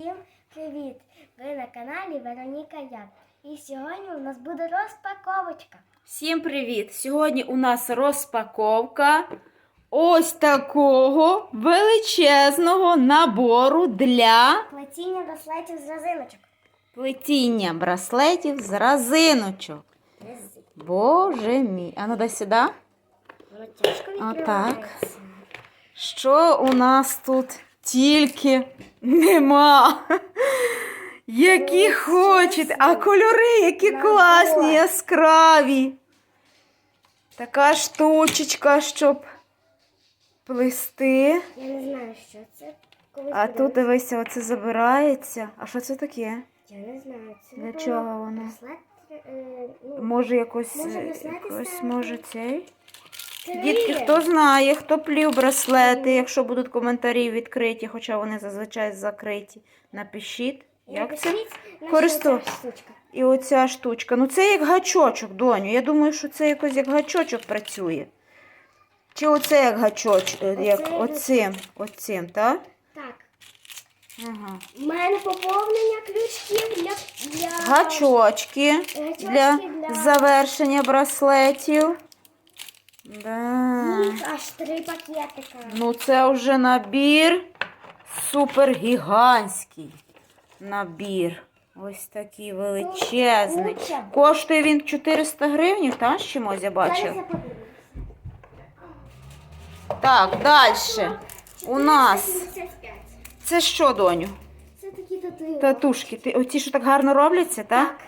Всім привіт! Ви на каналі Вероніка Я. І сьогодні у нас буде розпаковочка. Всім привіт! Сьогодні у нас розпаковка ось такого величезного набору для Плетіння браслетів з резиночок. плетіння браслетів з разиночок. Боже мій. А ну дай сюди. Відкривається. Що у нас тут тільки нема? Які хочете, а кольори, які класні, яскраві. Така штучечка, щоб плести. Я не знаю, що це. Колись А буде. тут дивися, оце забирається. А що це таке? Я не знаю. Це Для напевно, чого воно? Браслет, е, ну, Може якось, Може, е, якось може цей? Дітки, хто знає, хто плів браслети, якщо будуть коментарі відкриті, хоча вони зазвичай закриті, напишіть. Як це? Користу-. І оця штучка. Ну це як гачочок, доню. Я думаю, що це якось як гачочок працює. Чи оце як гачочок, е, як оцим, оцим, так? Так. Ага. У мене поповнення ключків для, для... Гачочки Гачочки для для- завершення браслетів. Да. Їх аж три пакетика. Ну, це вже набір супергігантський набір. Ось такий величезний. куча. Коштує він 400 гривень, та з чимось я бачив. Так, далі. У нас 475. це що, доню? Це такі. Татушки. Ти, оці, що так гарно робляться, так? Так.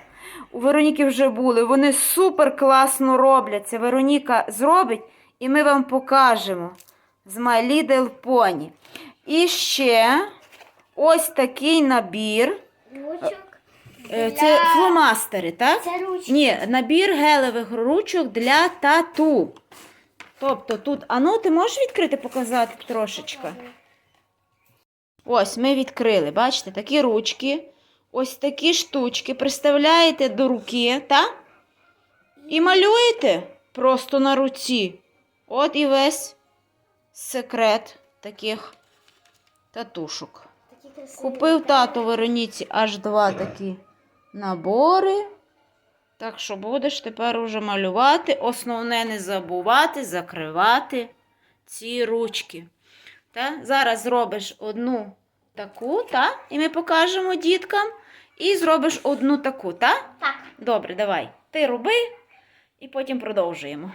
У Вероніки вже були. Вони супер класно робляться. Вероніка зробить, і ми вам покажемо з My Little Pony. І ще ось такий набір. Ручок. Е, для- Це фломастери, так? Це ручки. Ні, набір гелевих ручок для тату. Тобто тут, а ну, ти можеш відкрити, показати трошечки? Ось ми відкрили, бачите, такі ручки, ось такі штучки приставляєте до руки, та? І малюєте просто на руці. От і весь секрет таких татушок. Купив тато Вероніці аж два такі набори. Так що будеш тепер уже малювати. Основне не забувати закривати ці ручки. Та? Зараз зробиш одну таку, та? і ми покажемо діткам. І зробиш одну таку, та? Так. Добре, давай. Ти роби і потім продовжуємо.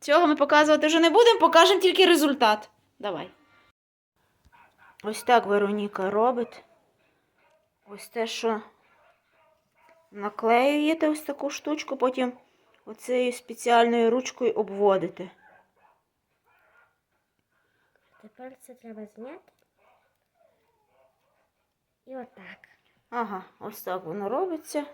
Цього ми показувати вже не будемо, покажемо тільки результат. Давай. Ось так Вероніка робить. Ось те, що наклеюєте ось таку штучку, потім оцією спеціальною ручкою обводите. Тепер це треба зняти. І отак. Ага, ось так воно робиться.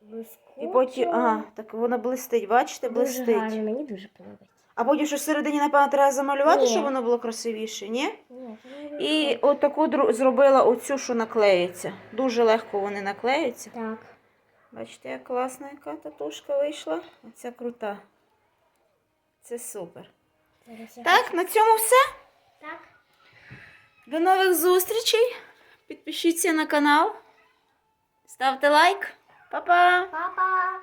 Блискучо. І потім, ага, так воно блистить, бачите, Дуже блистить. гарно, мені дуже подобається. А потім що всередині, напевно, треба замалювати, Ні. щоб воно було красивіше, ні? Ні, І блискуче. отаку дру- зробила оцю, що наклеїться. Дуже легко вони наклеються. Так. Бачите, як класна яка татушка вийшла. Оця крута. Це супер. Зараз я Так, на цьому все. Так. До нових зустрічей. Підпишіться на канал. Ставте лайк. Па-па! Папа.